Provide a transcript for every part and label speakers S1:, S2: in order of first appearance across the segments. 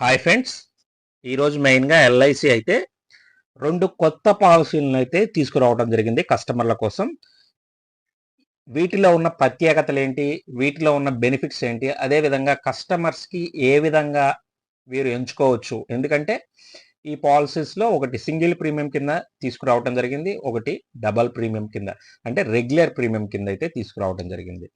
S1: Hi friends ఈరోజు మెయిన్గా LIC అయితే రెండు కొత్త పాలసీలను అయితే తీసుకురావడం జరిగింది కస్టమర్ల కోసం. వీటిలో ఉన్న ప్రత్యేకతలు ఏంటి? వీటిలో ఉన్న బెనిఫిట్స్ ఏంటి? అదేవిధంగా కస్టమర్స్కి ఏ విధంగా వీరు ఎంచుకోవచ్చు? ఎందుకంటే ఈ పాలసీస్లో ఒకటి సింగిల్ ప్రీమియం కింద తీసుకురావడం జరిగింది ఒకటి డబల్ ప్రీమియం కింద అంటే రెగ్యులర్ ప్రీమియం కింద అయితే తీసుకురావడం జరిగింది.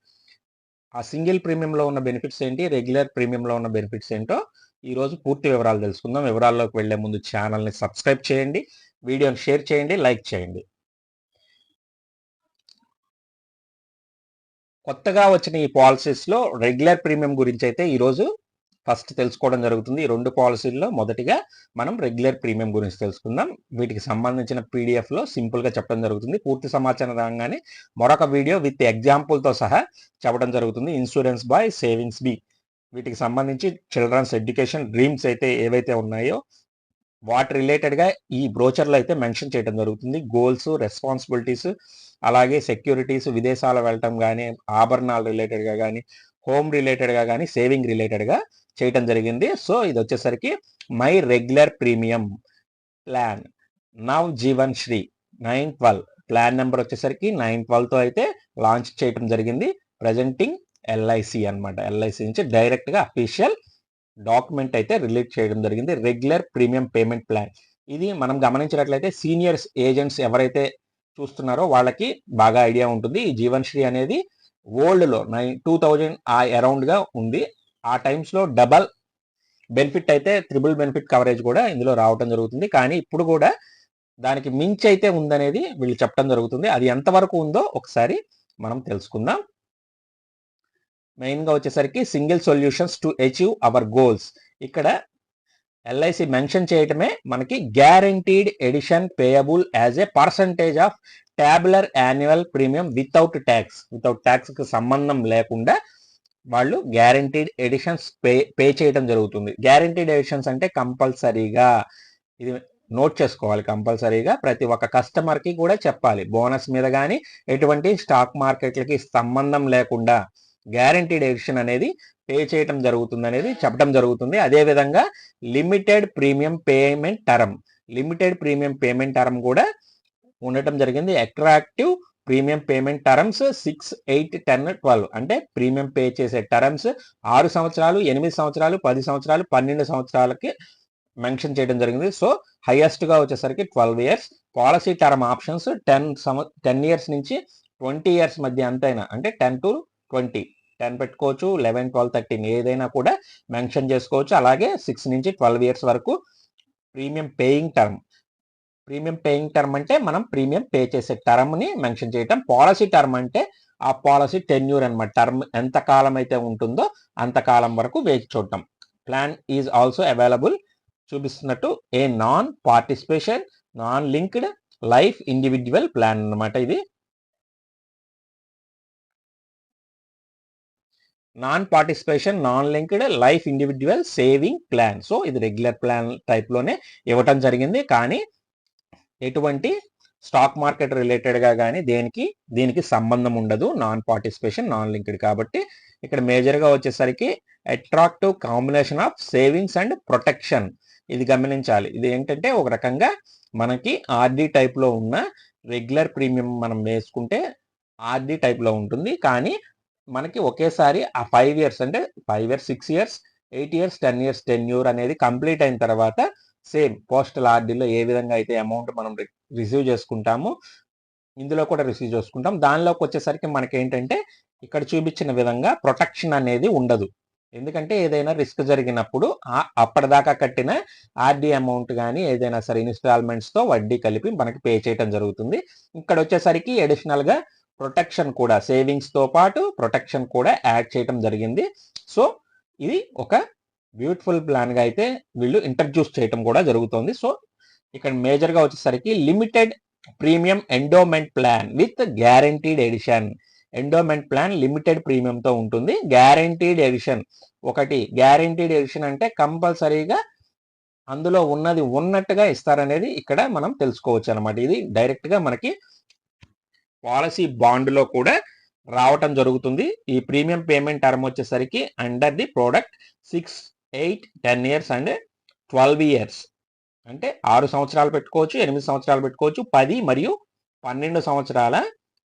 S1: ఆ సింగిల్ ప్రీమియంలో ఉన్న బెనిఫిట్స్ ఏంటి? రెగ్యులర్ ప్రీమియంలో ఉన్న బెనిఫిట్స్ ఏంటో ఈరోజు పూర్తి వివరాలు తెలుసుకుందాం. వివరాల్లోకి వెళ్ళే ముందు ఛానల్ని సబ్స్క్రైబ్ చేయండి. వీడియోని షేర్ చేయండి లైక్ చేయండి. కొత్తగా వచ్చిన ఈ పాలసీస్లో రెగ్యులర్ ప్రీమియం గురించి అయితే ఈరోజు ఫస్ట్ తెలుసుకోవడం జరుగుతుంది. ఈ రెండు పాలసీల్లో మొదటిగా మనం రెగ్యులర్ ప్రీమియం గురించి తెలుసుకుందాం. వీటికి సంబంధించిన పీడిఎఫ్లో సింపుల్గా చెప్పడం జరుగుతుంది. పూర్తి సమాచారం రాగానే మరొక వీడియో విత్ ఎగ్జాంపుల్తో సహా చెప్పడం జరుగుతుంది. ఇన్సూరెన్స్ బాయ్ సేవింగ్స్ బి. వీటికి సంబంధించి చిల్డ్రన్స్ ఎడ్యుకేషన్ డ్రీమ్స్ అయితే ఏవైతే ఉన్నాయో వాటి రిలేటెడ్గా ఈ బ్రోచర్లో అయితే మెన్షన్ చేయడం జరుగుతుంది. గోల్స్ రెస్పాన్సిబిలిటీస్ అలాగే సెక్యూరిటీస్ విదేశాల వెళ్ళటం కానీ ఆభరణాలు రిలేటెడ్గా కానీ హోమ్ రిలేటెడ్గా కానీ సేవింగ్ రిలేటెడ్గా చేయటం జరిగింది. సో ఇది వచ్చేసరికి my regular premium plan. Nav Jeevan Shri nine twelve. Plan number వచ్చేసరికి నైన్ ట్వెల్వ్తో అయితే లాంచ్ చేయటం జరిగింది. ప్రజెంటింగ్ ఎల్ఐసి అనమాట ఎల్ఐసి నుంచి డైరెక్ట్గా అఫీషియల్ డాక్యుమెంట్ అయితే రిలీజ్ చేయడం జరిగింది. Regular premium payment plan. ఇది మనం గమనించినట్లయితే సీనియర్స్ ఏజెంట్స్ ఎవరైతే చూస్తున్నారో వాళ్ళకి బాగా ఐడియా ఉంటుంది. ఈ జీవన్ శ్రీ అనేది ఓల్డ్లో నైన్ టూ థౌజండ్ ఆ అరౌండ్గా ఉంది. ఆ టైమ్స్లో డబల్ బెనిఫిట్ అయితే త్రిబుల్ బెనిఫిట్ కవరేజ్ కూడా ఇందులో రావటం జరుగుతుంది. కానీ ఇప్పుడు కూడా దానికి మించి అయితే ఉందనేది వీళ్ళు చెప్పడం జరుగుతుంది. అది ఎంతవరకు ఉందో ఒకసారి మనం తెలుసుకుందాం. మెయిన్గా వచ్చేసరికి single solutions to achieve our goals ఇక్కడ ఎల్ఐసి మెన్షన్ చేయటమే మనకి guaranteed addition payable as a percentage of tabular annual premium without tax without ట్యాక్స్కి సంబంధం లేకుండా వాళ్ళు గ్యారంటీడ్ ఎడిషన్స్ పే పే చేయడం జరుగుతుంది. గ్యారంటీడ్ ఎడిషన్స్ అంటే కంపల్సరీగా ఇది నోట్ చేసుకోవాలి. కంపల్సరీగా ప్రతి ఒక్క కస్టమర్కి కూడా చెప్పాలి. బోనస్ మీద కానీ ఎటువంటి స్టాక్ మార్కెట్లకి సంబంధం లేకుండా గ్యారంటీడ్ ఎడిషన్ అనేది పే చేయటం జరుగుతుంది అనేది చెప్పడం జరుగుతుంది. అదేవిధంగా limited premium payment term limited premium payment term కూడా ఉండటం జరిగింది. Attractive premium payment terms six eight ten twelve. అంటే ప్రీమియం పే చేసే టర్మ్స్ ఆరు సంవత్సరాలు ఎనిమిది సంవత్సరాలు పది సంవత్సరాలు పన్నెండు సంవత్సరాలకి మెన్షన్ చేయడం జరిగింది. సో హైయెస్ట్గా వచ్చేసరికి twelve years policy term options ten సంవ టెన్ ఇయర్స్ నుంచి ట్వంటీ ఇయర్స్ మధ్య అంతైనా అంటే టెన్ టు ట్వంటీ. టెన్ పెట్టుకోవచ్చు లెవెన్ ట్వెల్వ్ థర్టీన్ ఏదైనా కూడా మెన్షన్ చేసుకోవచ్చు. అలాగే సిక్స్ నుంచి ట్వెల్వ్ ఇయర్స్ వరకు premium paying term premium paying term అంటే మనం ప్రీమియం పే చేసే టర్మ్ని మెన్షన్ చేయటం. పాలసీ టర్మ్ అంటే ఆ పాలసీ టెన్యూర్ అనమాట టర్మ్ ఎంత కాలం అయితే ఉంటుందో అంతకాలం వరకు వేచి చూడటం. Plan is also available. చూపిస్తున్నట్టు a non participation non linked life individual plan అనమాట ఇది. Non participation non linked life individual saving plan. So ఇది రెగ్యులర్ ప్లాన్ టైప్లోనే ఇవ్వటం జరిగింది. కానీ ఎటువంటి స్టాక్ మార్కెట్ రిలేటెడ్గా కానీ దేనికి దీనికి సంబంధం ఉండదు. నాన్ పార్టిసిపేషన్ నాన్ లింక్డ్ కాబట్టి ఇక్కడ మేజర్గా వచ్చేసరికి attractive combination of savings and protection ఇది గమనించాలి. ఇది ఏంటంటే ఒక రకంగా మనకి ఆర్డి టైప్లో ఉన్న రెగ్యులర్ ప్రీమియం మనం వేసుకుంటే ఆర్డి టైప్లో ఉంటుంది. కానీ మనకి ఒకేసారి ఆ ఫైవ్ ఇయర్స్ అంటే five years six years eight years ten years ten year అనేది కంప్లీట్ అయిన తర్వాత సేమ్ పోస్టల్ ఆర్డీలో ఏ విధంగా అయితే అమౌంట్ మనం రిసీవ్ చేసుకుంటామో ఇందులో కూడా రిసీవ్ చేసుకుంటాం. దానిలోకి వచ్చేసరికి మనకి ఏంటంటే ఇక్కడ చూపించిన విధంగా ప్రొటెక్షన్ అనేది ఉండదు. ఎందుకంటే ఏదైనా రిస్క్ జరిగినప్పుడు అప్పటిదాకా కట్టిన ఆర్డీ అమౌంట్ కానీ ఏదైనా సరే ఇన్స్టాల్మెంట్స్తో వడ్డీ కలిపి మనకి పే చేయడం జరుగుతుంది. ఇక్కడ వచ్చేసరికి అడిషనల్గా ప్రొటెక్షన్ కూడా సేవింగ్స్తో పాటు ప్రొటెక్షన్ కూడా యాడ్ చేయడం జరిగింది. సో ఇది ఒక బ్యూటిఫుల్ ప్లాన్గా అయితే వీళ్ళు ఇంట్రడ్యూస్ చేయటం కూడా జరుగుతుంది. సో ఇక్కడ మేజర్గా వచ్చేసరికి limited premium endowment plan with guaranteed addition. Endowment plan limited ప్రీమియంతో ఉంటుంది. గ్యారంటీడ్ ఎడిషన్ ఒకటి. గ్యారంటీడ్ ఎడిషన్ అంటే కంపల్సరీగా అందులో ఉన్నది ఉన్నట్టుగా ఇస్తారనేది ఇక్కడ మనం తెలుసుకోవచ్చు అనమాట ఇది డైరెక్ట్గా మనకి పాలసీ బాండ్లో కూడా రావటం జరుగుతుంది. ఈ ప్రీమియం పేమెంట్ టర్మ్ వచ్చేసరికి under the product six eight ten years and twelve years. అంటే ఆరు సంవత్సరాలు పెట్టుకోవచ్చు ఎనిమిది సంవత్సరాలు పెట్టుకోవచ్చు పది మరియు పన్నెండు సంవత్సరాల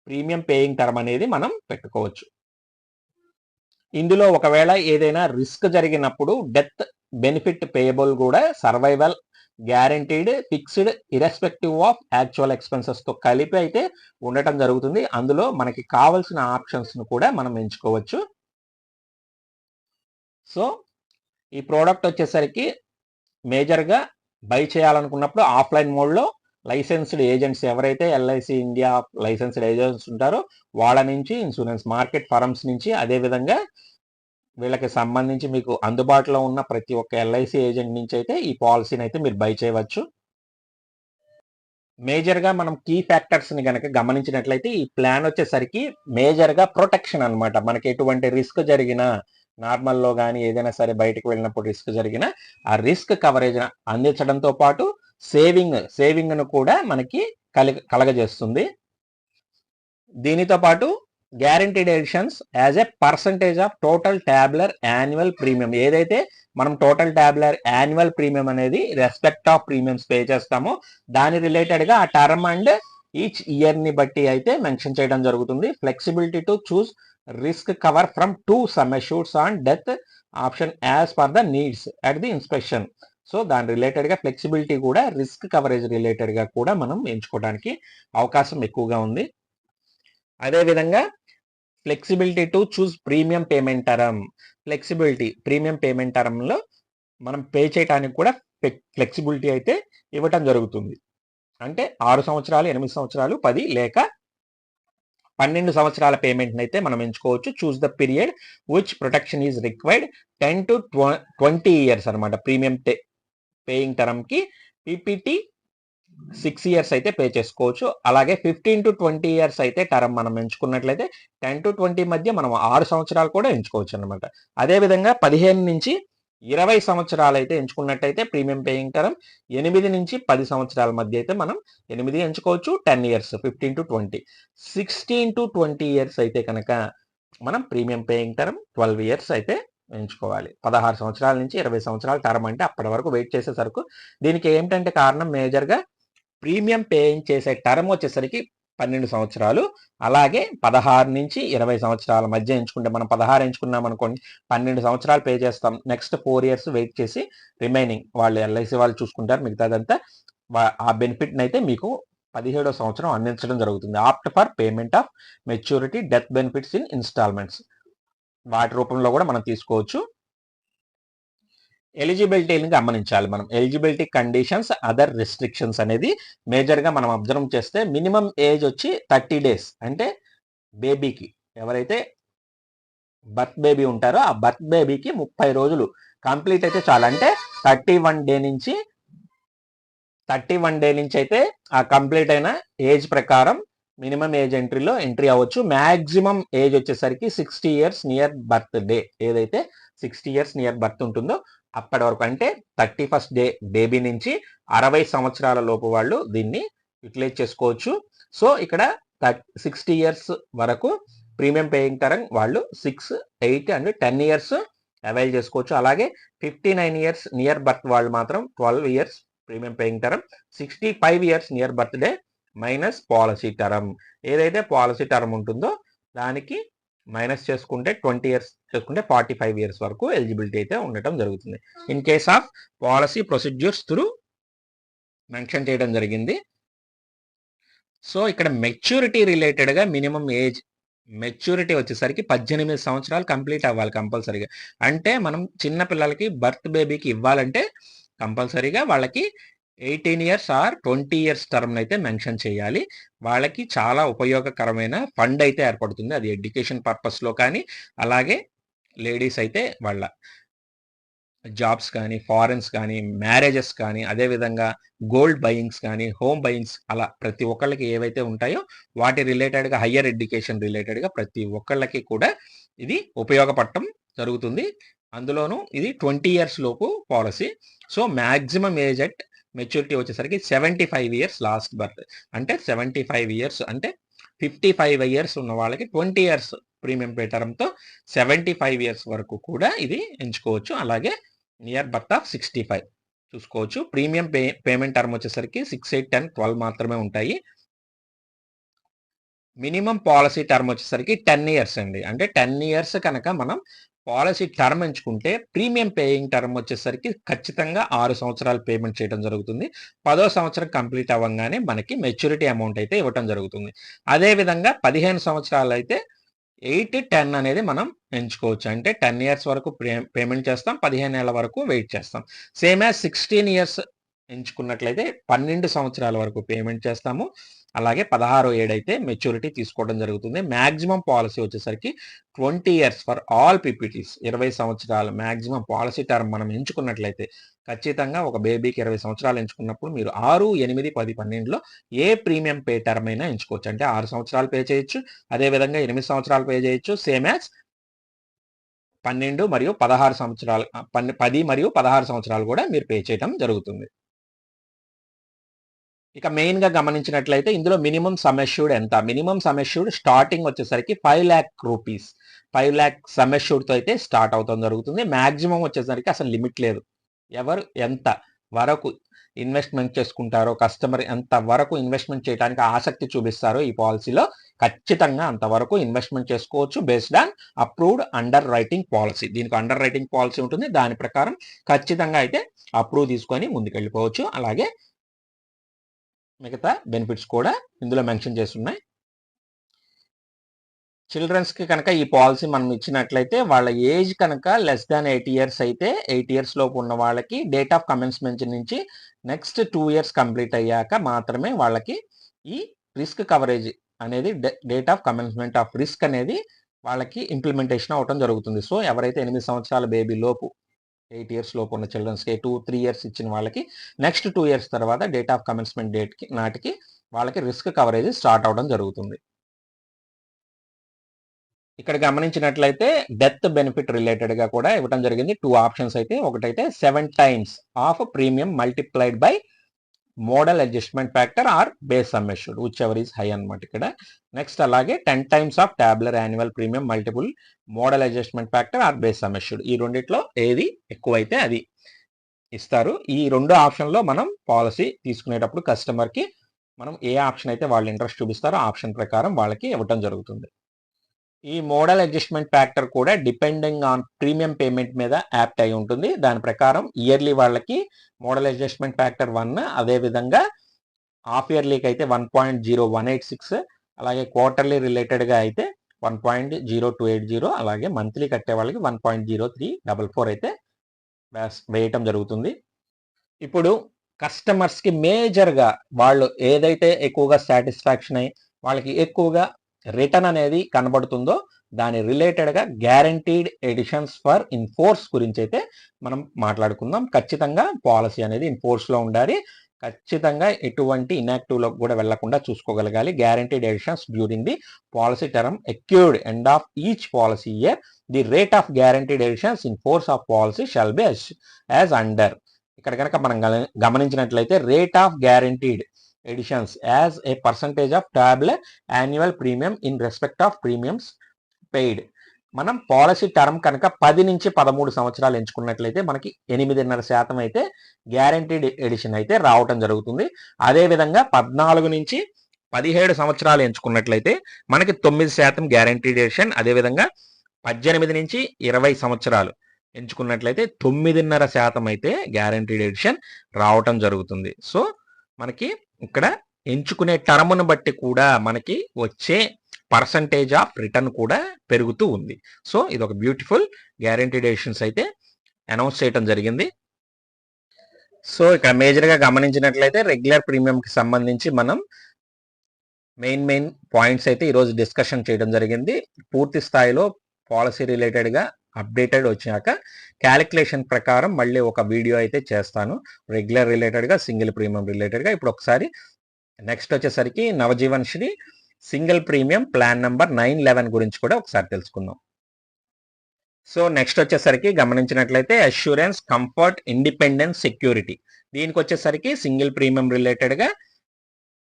S1: ప్రీమియం పేయింగ్ టర్మ్ అనేది మనం పెట్టుకోవచ్చు. ఇందులో ఒకవేళ ఏదైనా రిస్క్ జరిగినప్పుడు డెత్ బెనిఫిట్ పేయబుల్ కూడా survival guaranteed fixed irrespective of actual ఎక్స్పెన్సెస్తో కలిపి అయితే ఉండటం జరుగుతుంది. అందులో మనకి కావలసిన ఆప్షన్స్ను కూడా మనం ఎంచుకోవచ్చు. సో ఈ ప్రోడక్ట్ వచ్చేసరికి మేజర్గా బై చేయాలనుకున్నప్పుడు ఆఫ్లైన్ మోడ్లో లైసెన్స్డ్ ఏజెంట్స్ ఎవరైతే ఎల్ఐసి ఇండియా లైసెన్స్డ్ ఏజెంట్స్ ఉంటారో వాళ్ళ నుంచి ఇన్సూరెన్స్ మార్కెట్ ఫరమ్స్ నుంచి అదేవిధంగా వీళ్ళకి సంబంధించి మీకు అందుబాటులో ఉన్న ప్రతి ఒక్క ఎల్ఐసి ఏజెంట్ నుంచి అయితే ఈ పాలసీని అయితే మీరు బై చేయవచ్చు. మేజర్గా మనం కీ ఫ్యాక్టర్స్ని కనుక గమనించినట్లయితే ఈ ప్లాన్ వచ్చేసరికి మేజర్గా ప్రొటెక్షన్ అన్నమాట. మనకి ఎటువంటి రిస్క్ జరిగినా నార్మల్లో కానీ ఏదైనా సరే బయటకు వెళ్ళినప్పుడు రిస్క్ జరిగినా ఆ రిస్క్ కవరేజ్ అందించడంతో పాటు సేవింగ్ సేవింగ్ను కూడా మనకి కలి కలగజేస్తుంది. దీనితో పాటు guaranteed additions as a percentage of total tabular annual premium ఏదైతే మనం టోటల్ ట్యాబ్లర్ యాన్యువల్ ప్రీమియం అనేది రెస్పెక్ట్ ఆఫ్ ప్రీమియమ్స్ పే చేస్తామో దాని రిలేటెడ్గా ఆ టర్మ్ అండ్ ఈచ్ ఇయర్ని బట్టి అయితే మెన్షన్ చేయడం జరుగుతుంది. Flexibility to choose risk cover from two sum assures on death option as per the needs at the inspection so దాని రిలేటెడ్గా ఫ్లెక్సిబిలిటీ కూడా రిస్క్ కవరేజ్ రిలేటెడ్గా కూడా మనం ఎంచుకోవడానికి అవకాశం ఎక్కువగా ఉంది. అదేవిధంగా flexibility to choose premium payment term flexibility premium payment టర్మ్లో మనం పే చేయడానికి కూడా ఫ్లెక్సిబిలిటీ అయితే ఇవ్వటం జరుగుతుంది. అంటే ఆరు సంవత్సరాలు ఎనిమిది సంవత్సరాలు పది లేక పన్నెండు సంవత్సరాల పేమెంట్ అయితే మనం ఎంచుకోవచ్చు. Choose the period which protection is required ten to twenty years అనమాట ప్రీమియం పేయింగ్ టర్మ్కి పీపీటీ సిక్స్ ఇయర్స్ అయితే పే చేసుకోవచ్చు. అలాగే ఫిఫ్టీన్ టు ట్వంటీ ఇయర్స్ అయితే టర్మ్ మనం ఎంచుకున్నట్లయితే టెన్ టు ట్వంటీ మధ్య మనం ఆరు సంవత్సరాలు కూడా ఎంచుకోవచ్చు అనమాట అదేవిధంగా పదిహేను నుంచి ఇరవై సంవత్సరాలు అయితే ఎంచుకున్నట్టయితే ప్రీమియం పేయింగ్ టర్మ్ ఎనిమిది నుంచి పది సంవత్సరాల మధ్య అయితే మనం ఎనిమిది ఎంచుకోవచ్చు ten years fifteen to twenty. Sixteen to twenty years అయితే కనుక మనం premium paying term twelve years అయితే ఎంచుకోవాలి. పదహారు సంవత్సరాల నుంచి ఇరవై సంవత్సరాల టర్మ్ అంటే అప్పటి వరకు వెయిట్ చేసేసరికి దీనికి ఏమిటంటే కారణం మేజర్గా ప్రీమియం పేయింగ్ చేసే టర్మ్ వచ్చేసరికి పన్నెండు సంవత్సరాలు. అలాగే పదహారు నుంచి ఇరవై సంవత్సరాల మధ్య ఎంచుకుంటే మనం పదహారు ఎంచుకున్నాం అనుకోండి పన్నెండు సంవత్సరాలు పే చేస్తాం. నెక్స్ట్ ఫోర్ ఇయర్స్ వెయిట్ చేసి రిమైనింగ్ వాళ్ళు ఎల్ఐసి వాళ్ళు చూసుకుంటారు మిగతాదంతా. ఆ బెనిఫిట్ని అయితే మీకు పదిహేడో సంవత్సరం అందించడం జరుగుతుంది. Opt for payment of maturity death benefits in instalments. వాటి రూపంలో కూడా మనం తీసుకోవచ్చు. ఎలిజిబిలిటీని గమనించాలి మనం. ఎలిజిబిలిటీ కండిషన్స్ అదర్ రెస్ట్రిక్షన్స్ అనేది మేజర్గా మనం అబ్జర్వ్ చేస్తే మినిమం ఏజ్ వచ్చి థర్టీ డేస్ అంటే బేబీకి ఎవరైతే బర్త్ బేబీ ఉంటారో ఆ బర్త్ బేబీకి ముప్పై రోజులు కంప్లీట్ అయితే చాలు. అంటే థర్టీ వన్ డే నుంచి థర్టీ వన్ డే నుంచి అయితే ఆ కంప్లీట్ అయిన ఏజ్ ప్రకారం మినిమం ఏజ్ ఎంట్రీలో ఎంట్రీ అవ్వచ్చు. మ్యాక్సిమం ఏజ్ వచ్చేసరికి sixty years near birthday. ఏదైతే సిక్స్టీ ఇయర్స్ నియర్ బర్త్ ఉంటుందో అప్పటి వరకు అంటే థర్టీ ఫస్ట్ డే బేబీ నుంచి అరవై సంవత్సరాల లోపు వాళ్ళు దీన్ని యూటిలైజ్ చేసుకోవచ్చు. సో ఇక్కడ సిక్స్టీ ఇయర్స్ వరకు ప్రీమియం పేయింగ్ తరం వాళ్ళు six eight and ten years avail చేసుకోవచ్చు. అలాగే fifty nine years near birth వాళ్ళు మాత్రం twelve years premium paying term sixty five years near birthday minus policy term ఏదైతే policy term ఉంటుందో దానికి minus చేసుకుంటే ట్వంటీ ఇయర్స్ చేసుకుంటే ఫార్టీ ఫైవ్ ఇయర్స్ వరకు ఎలిజిబిలిటీ అయితే ఉండటం జరుగుతుంది. In case of policy procedures through mention చేయడం జరిగింది. సో ఇక్కడ మెచ్యూరిటీ రిలేటెడ్గా మినిమం ఏజ్ మెచ్యూరిటీ వచ్చేసరికి పద్దెనిమిది సంవత్సరాలు కంప్లీట్ అవ్వాలి కంపల్సరీగా. అంటే మనం చిన్న పిల్లలకి బర్త్ బేబీకి ఇవ్వాలంటే కంపల్సరీగా వాళ్ళకి eighteen years or twenty years term అయితే మెన్షన్ చేయాలి. వాళ్ళకి చాలా ఉపయోగకరమైన ఫండ్ అయితే ఏర్పడుతుంది. అది ఎడ్యుకేషన్ పర్పస్లో కానీ అలాగే లేడీస్ అయితే వాళ్ళ జాబ్స్ కానీ ఫారెన్స్ కానీ మ్యారేజెస్ కానీ అదేవిధంగా గోల్డ్ బయింగ్స్ కానీ హోమ్ బయింగ్స్ అలా ప్రతి ఒక్కళ్ళకి ఏవైతే ఉంటాయో వాటి రిలేటెడ్గా హయ్యర్ ఎడ్యుకేషన్ రిలేటెడ్గా ప్రతి ఒక్కళ్ళకి కూడా ఇది ఉపయోగపడటం జరుగుతుంది. అందులోనూ ఇది ట్వంటీ ఇయర్స్ లోపు policy so maximum age at maturity వచ్చేసరికి seventy five years last birth అంటే సెవెంటీ ఫైవ్ ఇయర్స్ అంటే ఫిఫ్టీ ఫైవ్ ఇయర్స్ ఉన్న వాళ్ళకి ట్వంటీ ఇయర్స్ ప్రీమియం పే టర్మ్తో సెవెంటీ ఫైవ్ ఇయర్స్ వరకు కూడా ఇది ఎంచుకోవచ్చు. అలాగే near birth of sixty five చూసుకోవచ్చు. ప్రీమియం పే పేమెంట్ టర్మ్ వచ్చేసరికి సిక్స్ ఎయిట్ టెన్ ట్వెల్వ్ మాత్రమే ఉంటాయి. మినిమం పాలసీ టర్మ్ వచ్చేసరికి టెన్ ఇయర్స్ అండి. అంటే టెన్ ఇయర్స్ కనుక మనం పాలసీ టర్మ్ ఎంచుకుంటే ప్రీమియం పేయింగ్ టర్మ్ వచ్చేసరికి ఖచ్చితంగా ఆరు సంవత్సరాలు పేమెంట్ చేయడం జరుగుతుంది. పదో సంవత్సరం కంప్లీట్ అవ్వగానే మనకి మెచ్యూరిటీ అమౌంట్ అయితే ఇవ్వటం జరుగుతుంది. అదేవిధంగా పదిహేను సంవత్సరాలు అయితే ఎయిట్ టెన్ అనేది మనం ఎంచుకోవచ్చు. అంటే టెన్ ఇయర్స్ వరకు పేమెంట్ చేస్తాం పదిహేను ఏళ్ళ వరకు వెయిట్ చేస్తాం. సేమ్ యాజ్ సిక్స్టీన్ ఇయర్స్ ఎంచుకున్నట్లయితే పన్నెండు సంవత్సరాల వరకు పేమెంట్ చేస్తాము. అలాగే పదహారు ఏడైతే మెచ్యూరిటీ తీసుకోవడం జరుగుతుంది. మ్యాక్సిమం పాలసీ వచ్చేసరికి twenty years for all PPTs ఇరవై సంవత్సరాలు మ్యాక్సిమం పాలసీ టర్మ్ మనం ఎంచుకున్నట్లయితే ఖచ్చితంగా ఒక బేబీకి ఇరవై సంవత్సరాలు ఎంచుకున్నప్పుడు మీరు ఆరు ఎనిమిది పది పన్నెండులో ఏ ప్రీమియం పే టర్మ్ అయినా ఎంచుకోవచ్చు. అంటే ఆరు సంవత్సరాలు పే చేయొచ్చు. అదేవిధంగా ఎనిమిది సంవత్సరాలు పే చేయొచ్చు. సేమ్ యాజ్ పన్నెండు మరియు పదహారు సంవత్సరాలు పన్నె పది మరియు పదహారు సంవత్సరాలు కూడా మీరు పే చేయడం జరుగుతుంది. ఇక మెయిన్గా గమనించినట్లయితే ఇందులో మినిమం సమస్యూడ్ ఎంత? మినిమం సమస్యూడ్ స్టార్టింగ్ వచ్చేసరికి five lakh rupees five lakh సమస్యూడ్తో అయితే స్టార్ట్ అవుతాం జరుగుతుంది. మాక్సిమం వచ్చేసరికి అసలు లిమిట్ లేదు. ఎవరు ఎంత వరకు ఇన్వెస్ట్మెంట్ చేసుకుంటారో కస్టమర్ ఎంత వరకు ఇన్వెస్ట్మెంట్ చేయడానికి ఆసక్తి చూపిస్తారో ఈ పాలసీలో ఖచ్చితంగా అంతవరకు ఇన్వెస్ట్మెంట్ చేసుకోవచ్చు based on approved underwriting policy దీనికి అండర్ రైటింగ్ పాలసీ ఉంటుంది. దాని ప్రకారం ఖచ్చితంగా అయితే అప్రూవ్ తీసుకొని ముందుకెళ్ళిపోవచ్చు. అలాగే మిగతా బెనిఫిట్స్ కూడా ఇందులో మెన్షన్ చేస్తున్నాయి. చిల్డ్రన్స్కి కనుక ఈ పాలసీ మనం ఇచ్చినట్లయితే వాళ్ళ ఏజ్ కనుక లెస్ దాన్ ఎయిట్ ఇయర్స్ అయితే ఎయిట్ ఇయర్స్ లోపు ఉన్న వాళ్ళకి డేట్ ఆఫ్ కమెన్స్మెంట్ నుంచి నెక్స్ట్ టూ ఇయర్స్ కంప్లీట్ అయ్యాక మాత్రమే వాళ్ళకి ఈ రిస్క్ కవరేజ్ అనేది date of commencement of risk అనేది వాళ్ళకి ఇంప్లిమెంటేషన్ అవటం జరుగుతుంది. సో ఎవరైతే ఎనిమిది సంవత్సరాల బేబీ లోపు ఎయిట్ ఇయర్స్ లోపు ఉన్న చిల్డ్రన్స్కి టూ త్రీ ఇయర్స్ ఇచ్చిన వాళ్ళకి నెక్స్ట్ టూ ఇయర్స్ తర్వాత డేట్ ఆఫ్ కమెన్స్మెంట్ డేట్కి నాటికి వాళ్ళకి రిస్క్ కవరేజ్ స్టార్ట్ అవడం జరుగుతుంది. ఇక్కడ గమనించినట్లయితే డెత్ బెనిఫిట్ రిలేటెడ్గా కూడా ఇవ్వడం జరిగింది. టూ ఆప్షన్స్ అయితే ఒకటైతే seven times of premium multiplied by modal adjustment factor or base sum assured whichever is high అనమాట ఇక్కడ. నెక్స్ట్ అలాగే ten times of tabular annual premium multiple modal adjustment factor or base sum assured ఈ రెండిట్లో ఏది ఎక్కువైతే అది ఇస్తారు. ఈ రెండు ఆప్షన్లో మనం పాలసీ తీసుకునేటప్పుడు కస్టమర్కి మనం ఏ ఆప్షన్ అయితే వాళ్ళు ఇంట్రెస్ట్ చూపిస్తారో ఆప్షన్ ప్రకారం వాళ్ళకి ఇవ్వటం జరుగుతుంది. ఈ మోడల్ అడ్జస్ట్మెంట్ ఫ్యాక్టర్ కూడా డిపెండింగ్ ఆన్ ప్రీమియం పేమెంట్ మీద యాప్ట్ అయి ఉంటుంది. దాని ప్రకారం ఇయర్లీ వాళ్ళకి మోడల్ అడ్జస్ట్మెంట్ ఫ్యాక్టర్ వన్ అదేవిధంగా హాఫ్ ఇయర్లీకి అయితే one point zero one eight six అలాగే క్వార్టర్లీ రిలేటెడ్గా అయితే one point zero two eight zero అలాగే మంత్లీ కట్టే వాళ్ళకి one point zero three double four అయితే వేయటం జరుగుతుంది. ఇప్పుడు కస్టమర్స్కి మేజర్గా వాళ్ళు ఏదైతే ఎక్కువగా సాటిస్ఫాక్షన్ అయ్యి వాళ్ళకి ఎక్కువగా రిటర్న్ అనేది కనబడుతుందో దాని రిలేటెడ్గా గ్యారంటీడ్ ఎడిషన్స్ ఫర్ ఇన్ఫోర్స్ గురించి అయితే మనం మాట్లాడుకుందాం. ఖచ్చితంగా పాలసీ అనేది ఇన్ఫోర్స్లో ఉండాలి. ఖచ్చితంగా ఎటువంటి ఇన్యాక్టివ్లో కూడా వెళ్ళకుండా చూసుకోగలగాలి. Guaranteed additions during the policy term accrued end of each policy year the rate of guaranteed additions in force of policy shall be as under ఇక్కడ కనుక మనం గమ- గమనించినట్లయితే rate of guaranteed additions as a percentage of tabular annual premium in respect of premiums paid మనం policy term కనుక పది నుంచి పదమూడు సంవత్సరాలు ఎంచుకున్నట్లయితే మనకి ఎనిమిదిన్నర శాతం అయితే గ్యారంటీడ్ ఎడిషన్ అయితే రావటం జరుగుతుంది. అదేవిధంగా పద్నాలుగు నుంచి పదిహేడు సంవత్సరాలు ఎంచుకున్నట్లయితే మనకి తొమ్మిది శాతం గ్యారంటీడ్ ఎడిషన్ అదేవిధంగా పద్దెనిమిది నుంచి ఇరవై సంవత్సరాలు ఎంచుకున్నట్లయితే తొమ్మిదిన్నర శాతం అయితే గ్యారంటీడ్ ఎడిషన్ రావటం జరుగుతుంది. సో మనకి ఇక్కడ ఎంచుకునే టర్మ్ను బట్టి కూడా మనకి వచ్చే పర్సంటేజ్ ఆఫ్ రిటర్న్ కూడా పెరుగుతూ ఉంది. సో ఇది ఒక బ్యూటిఫుల్ గ్యారంటీడ్ ఎడిషన్స్ అయితే అనౌన్స్ చేయడం జరిగింది. సో ఇక్కడ మేజర్గా గమనించినట్లయితే రెగ్యులర్ ప్రీమియంకి సంబంధించి మనం మెయిన్ మెయిన్ పాయింట్స్ అయితే ఈరోజు డిస్కషన్ చేయడం జరిగింది. పూర్తి స్థాయిలో పాలసీ రిలేటెడ్గా అప్డేటెడ్ వచ్చాక క్యాలిక్యులేషన్ ప్రకారం మళ్ళీ ఒక వీడియో అయితే చేస్తాను. రెగ్యులర్ రిలేటెడ్గా సింగిల్ ప్రీమియం రిలేటెడ్గా. ఇప్పుడు ఒకసారి నెక్స్ట్ వచ్చేసరికి Navjeevan Shri single premium plan number nine eleven గురించి కూడా ఒకసారి తెలుసుకుందాం. సో నెక్స్ట్ వచ్చేసరికి గమనించినట్లయితే అష్యూరెన్స్ కంఫర్ట్ ఇండిపెండెన్స్ సెక్యూరిటీ. దీనికి వచ్చేసరికి సింగిల్ ప్రీమియం రిలేటెడ్గా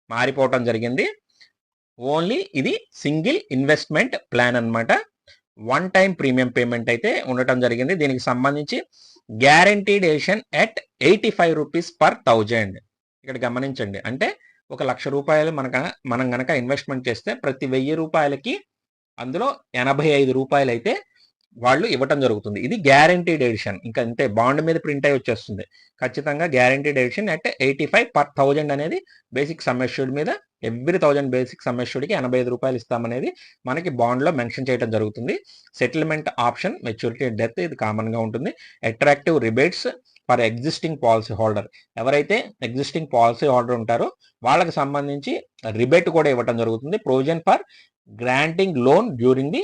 S1: మారిపోవటం జరిగింది. ఓన్లీ ఇది సింగిల్ ఇన్వెస్ట్మెంట్ ప్లాన్ అన్నమాట. వన్ టైం ప్రీమియం పేమెంట్ అయితే ఉండటం జరిగింది. దీనికి సంబంధించి guaranteed addition at eighty five rupees per thousand ఇక్కడ గమనించండి. అంటే ఒక లక్ష రూపాయలు మనక మనం గనక ఇన్వెస్ట్మెంట్ చేస్తే ప్రతి వెయ్యి రూపాయలకి అందులో ఎనభై ఐదు రూపాయలు అయితే వాళ్ళు ఇవ్వటం జరుగుతుంది. ఇది గ్యారంటీడ్ ఎడిషన్ ఇంకా అంతే బాండ్ మీద ప్రింట్ అయి వచ్చేస్తుంది. ఖచ్చితంగా guaranteed addition at eighty five per thousand అనేది బేసిక్ సమ్మెష్యూడ్ మీద ఎవ్రీ థౌజండ్ బేసిక్ సమ్మెష్యూడ్కి ఎనభై ఐదు రూపాయలు ఇస్తామనేది మనకి బాండ్లో మెన్షన్ చేయడం జరుగుతుంది. సెటిల్మెంట్ ఆప్షన్ మెచ్యూరిటీ డెత్ ఇది కామన్గా ఉంటుంది. Attractive rebates for existing policy holder ఎవరైతే ఎగ్జిస్టింగ్ పాలసీ హోల్డర్ ఉంటారో వాళ్ళకి సంబంధించి రిబేట్ కూడా ఇవ్వటం జరుగుతుంది. Provision for granting loan during the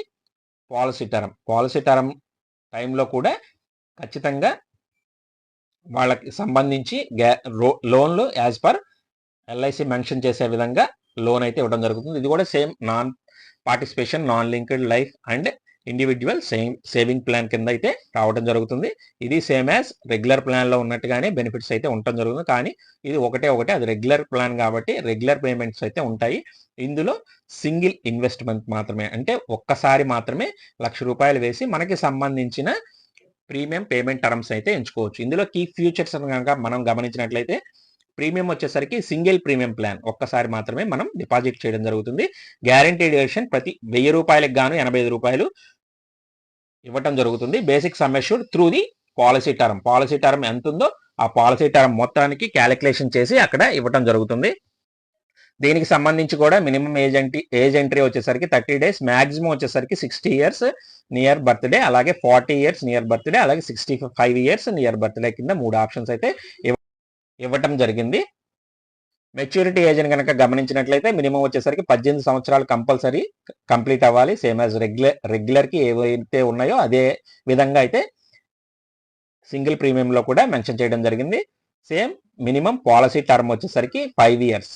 S1: policy term policy term టైంలో కూడా ఖచ్చితంగా వాళ్ళకి సంబంధించి గ్యా లోన్లు యాజ్ పర్ ఎల్ఐసి మెన్షన్ చేసే విధంగా లోన్ అయితే ఇవ్వడం జరుగుతుంది. ఇది కూడా same non participation non linked life and individual same saving plan కింద అయితే రావడం జరుగుతుంది. ఇది సేమ్ యాజ్ రెగ్యులర్ ప్లాన్లో ఉన్నట్టుగానే బెనిఫిట్స్ అయితే ఉండటం జరుగుతుంది. కానీ ఇది ఒకటే ఒకటే అది రెగ్యులర్ ప్లాన్ కాబట్టి రెగ్యులర్ పేమెంట్స్ అయితే ఉంటాయి. ఇందులో సింగిల్ ఇన్వెస్ట్మెంట్ మాత్రమే అంటే ఒక్కసారి మాత్రమే లక్ష రూపాయలు వేసి మనకి సంబంధించిన ప్రీమియం పేమెంట్ టర్మ్స్ అయితే ఎంచుకోవచ్చు. ఇందులో కీ ఫ్యూచర్స్ కనుక మనం గమనించినట్లయితే ప్రీమియం వచ్చేసరికి సింగిల్ ప్రీమియం ప్లాన్. ఒక్కసారి మాత్రమే మనం డిపాజిట్ చేయడం జరుగుతుంది. గ్యారంటీ డ్యూరేషన్ ప్రతి వెయ్యి రూపాయలకు గాను ఎనభై ఐదు రూపాయలు ఇవ్వటం జరుగుతుంది. Basic sum assure through the policy term. Policy term ఎంత ఉందో ఆ పాలసీ టర్మ్ మొత్తానికి క్యాలిక్యులేషన్ చేసి అక్కడ ఇవ్వటం జరుగుతుంది. దీనికి సంబంధించి కూడా మినిమం ఏజ్ ఏజ్ ఎంట్రీ వచ్చేసరికి థర్టీ డేస్ మాక్సిమం వచ్చేసరికి సిక్స్టీ ఇయర్స్ నియర్ బర్త్డే అలాగే ఫార్టీ ఇయర్స్ నియర్ బర్త్డే అలాగే sixty five years near birthday కింద మూడు ఆప్షన్స్ అయితే ఇవ్వటం జరిగింది. మెచ్యూరిటీ ఏజెంట్ కనుక గమనించినట్లయితే మినిమం వచ్చేసరికి పద్దెనిమిది సంవత్సరాలు కంపల్సరీ కంప్లీట్ అవ్వాలి. సేమ్ యాజ్ రెగ్యులర్ రెగ్యులర్కి ఏవైతే ఉన్నాయో అదే విధంగా అయితే సింగిల్ ప్రీమియంలో కూడా మెన్షన్ చేయడం జరిగింది. సేమ్ మినిమం పాలసీ టర్మ్ వచ్చేసరికి ఫైవ్ ఇయర్స్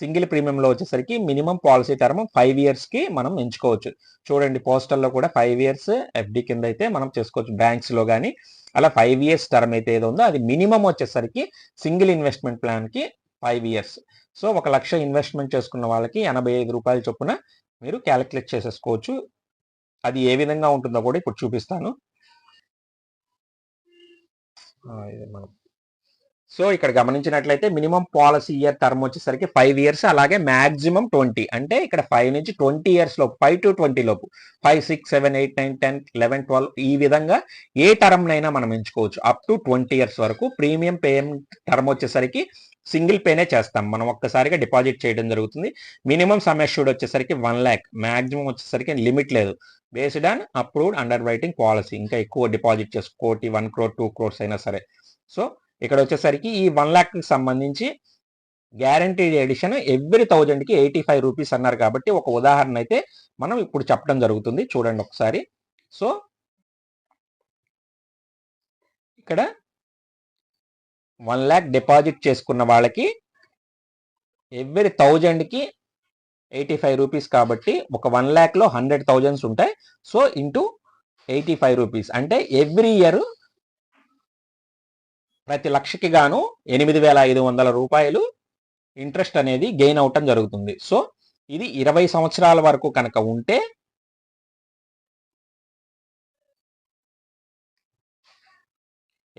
S1: సింగిల్ ప్రీమియంలో వచ్చేసరికి మినిమం పాలసీ టర్మ్ ఫైవ్ ఇయర్స్కి మనం ఎంచుకోవచ్చు. చూడండి పోస్టల్లో కూడా ఫైవ్ ఇయర్స్ ఎఫ్డి కింద అయితే మనం చేసుకోవచ్చు. బ్యాంక్స్లో కానీ అలా ఫైవ్ ఇయర్స్ టర్మ్ అయితే ఏదో ఉందో అది మినిమం వచ్చేసరికి సింగిల్ ఇన్వెస్ట్మెంట్ ప్లాన్కి ఫైవ్ ఇయర్స్. సో ఒక లక్ష ఇన్వెస్ట్మెంట్ చేసుకున్న వాళ్ళకి ఎనభై ఐదు రూపాయల చొప్పున మీరు క్యాలిక్యులేట్ చేసేసుకోవచ్చు. అది ఏ విధంగా ఉంటుందో కూడా ఇప్పుడు చూపిస్తాను. ఇది మనం సో ఇక్కడ గమనించినట్లయితే మినిమం పాలసీ ఇయర్ టర్మ్ వచ్చేసరికి ఫైవ్ ఇయర్స్ అలాగే మాక్సిమం ట్వంటీ. అంటే ఇక్కడ ఫైవ్ నుంచి ట్వంటీ ఇయర్స్ లోపు ఫైవ్ టు ట్వంటీ లోపు five six seven eight nine ten eleven twelve ఈ విధంగా ఏ టర్మ్ నైనా మనం ఎంచుకోవచ్చు. అప్ టు ట్వంటీ ఇయర్స్ వరకు ప్రీమియం పేమెంట్ టర్మ్ వచ్చేసరికి సింగిల్ పేనే చేస్తాం. మనం ఒక్కసారిగా డిపాజిట్ చేయడం జరుగుతుంది. మినిమం సమ్మెష్యూడ్ వచ్చేసరికి వన్ ల్యాక్. మాక్సిమం వచ్చేసరికి లిమిట్ లేదు. Based on approved underwriting policy. ఇంకా ఎక్కువ డిపాజిట్ చేసుకో కోటి వన్ క్రోర్ టూ క్రోర్స్ అయినా సరే. సో ఇక్కడ వచ్చేసరికి ఈ వన్ ల్యాక్కి సంబంధించి గ్యారంటీడ్ ఎడిషన్ ఎవ్రీ థౌజండ్కి ఎయిటీ ఫైవ్ రూపీస్ అన్నారు కాబట్టి ఒక ఉదాహరణ అయితే మనం ఇప్పుడు చెప్పడం జరుగుతుంది. చూడండి ఒకసారి. సో ఇక్కడ వన్ ల్యాక్ డిపాజిట్ చేసుకున్న వాళ్ళకి ఎవ్రీ థౌజండ్కి ఎయిటీ ఫైవ్ రూపీస్ కాబట్టి ఒక వన్ ల్యాక్లో హండ్రెడ్ థౌజండ్స్ ఉంటాయి. So into eighty five rupees. అంటే ఎవ్రీ ఇయర్ ప్రతి లక్షకి గాను ఎనిమిది వేల ఐదు వందల రూపాయలు ఇంట్రెస్ట్ అనేది గెయిన్ అవటం జరుగుతుంది. సో ఇది ఇరవై సంవత్సరాల వరకు కనుక ఉంటే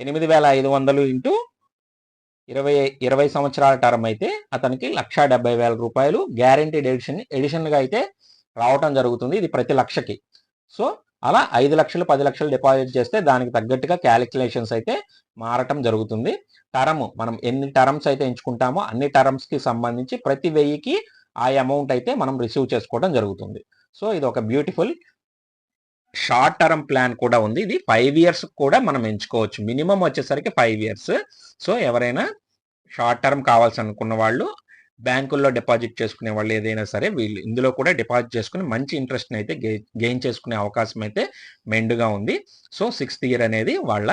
S1: ఎనిమిది వేల ఐదు వందలు ఇంటూ ఇరవై ఇరవై సంవత్సరాల టర్మ్ అయితే అతనికి లక్ష డెబ్బై వేల రూపాయలు గ్యారంటీడ్ ఎడిషన్ ఎడిషన్గా అయితే రావటం జరుగుతుంది. ఇది ప్రతి లక్షకి. సో అలా ఐదు లక్షలు పది లక్షలు డిపాజిట్ చేస్తే దానికి తగ్గట్టుగా క్యాలిక్యులేషన్స్ అయితే మారటం జరుగుతుంది. టర్మ్ మనం ఎన్ని టర్మ్స్ అయితే ఎంచుకుంటామో అన్ని టర్మ్స్కి సంబంధించి ప్రతి వెయ్యికి ఆ అమౌంట్ అయితే మనం రిసీవ్ చేసుకోవడం జరుగుతుంది. సో ఇది ఒక బ్యూటిఫుల్ షార్ట్ టర్మ్ ప్లాన్ కూడా ఉంది. ఇది ఫైవ్ ఇయర్స్ కూడా మనం ఎంచుకోవచ్చు. మినిమం వచ్చేసరికి ఫైవ్ ఇయర్స్. సో ఎవరైనా షార్ట్ టర్మ్ కావాల్సి అనుకున్న వాళ్ళు బ్యాంకుల్లో డిపాజిట్ చేసుకునే వాళ్ళు ఏదైనా సరే వీళ్ళు ఇందులో కూడా డిపాజిట్ చేసుకుని మంచి ఇంట్రెస్ట్ని అయితే గెయిన్ చేసుకునే అవకాశం అయితే మెండుగా ఉంది. సో సిక్స్త్ ఇయర్ అనేది వాళ్ళ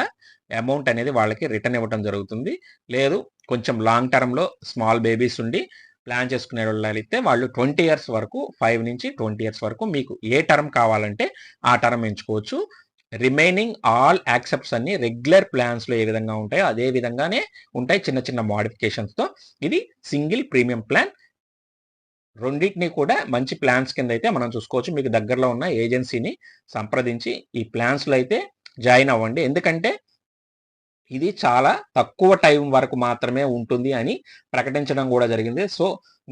S1: అమౌంట్ అనేది వాళ్ళకి రిటర్న్ ఇవ్వడం జరుగుతుంది. లేదు కొంచెం లాంగ్ టర్మ్లో స్మాల్ బేబీస్ ఉండి ప్లాన్ చేసుకునే వాళ్ళు అయితే వాళ్ళు ట్వంటీ ఇయర్స్ వరకు ఫైవ్ నుంచి ట్వంటీ ఇయర్స్ వరకు మీకు ఏ టర్మ్ కావాలంటే ఆ టర్మ్ ఎంచుకోవచ్చు. రిమైనింగ్ ఆల్ యాక్సెప్ట్స్ అన్ని రెగ్యులర్ ప్లాన్స్లో ఏ విధంగా ఉంటాయో అదే విధంగానే ఉంటాయి చిన్న చిన్న మాడిఫికేషన్స్తో. ఇది సింగిల్ ప్రీమియం ప్లాన్. రెండింటిని కూడా మంచి ప్లాన్స్ కింద అయితే మనం చూసుకోవచ్చు. మీకు దగ్గరలో ఉన్న ఏజెన్సీని సంప్రదించి ఈ ప్లాన్స్లో అయితే జాయిన్ అవ్వండి. ఎందుకంటే ఇది చాలా తక్కువ టైం వరకు మాత్రమే ఉంటుంది అని ప్రకటించడం కూడా జరిగింది. సో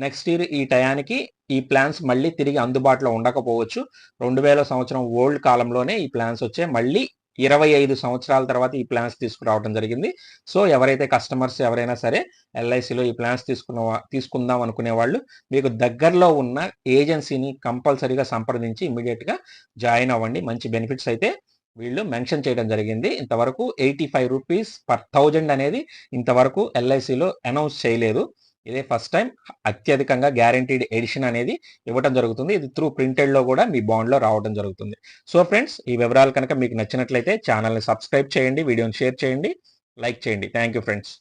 S1: నెక్స్ట్ ఇయర్ ఈ టయానికి ఈ ప్లాన్స్ మళ్ళీ తిరిగి అందుబాటులో ఉండకపోవచ్చు. రెండు వేల సంవత్సరం ఓల్డ్ కాలంలోనే ఈ ప్లాన్స్ వచ్చే మళ్ళీ ఇరవై ఐదు సంవత్సరాల తర్వాత ఈ ప్లాన్స్ తీసుకురావడం జరిగింది. సో ఎవరైతే కస్టమర్స్ ఎవరైనా సరే ఎల్ఐసిలో ఈ ప్లాన్స్ తీసుకున్న తీసుకుందాం అనుకునే వాళ్ళు మీకు దగ్గరలో ఉన్న ఏజెన్సీని కంపల్సరీగా సంప్రదించి ఇమీడియట్గా జాయిన్ అవ్వండి. మంచి బెనిఫిట్స్ అయితే వీళ్ళు మెన్షన్ చేయడం జరిగింది. ఇంతవరకు eighty five rupees per thousand అనేది ఇంతవరకు ఎల్ఐసిలో అనౌన్స్ చేయలేదు. ఇదే ఫస్ట్ టైం అత్యధికంగా గ్యారంటీడ్ ఎడిషన్ అనేది ఇవ్వడం జరుగుతుంది. ఇది త్రూ ప్రింటెడ్లో కూడా మీ బాండ్లో రావడం జరుగుతుంది. సో ఫ్రెండ్స్ ఈ వివరాలు కనుక మీకు నచ్చినట్లయితే ఛానల్ని సబ్స్క్రైబ్ చేయండి వీడియోని షేర్ చేయండి లైక్ చేయండి. Thank you friends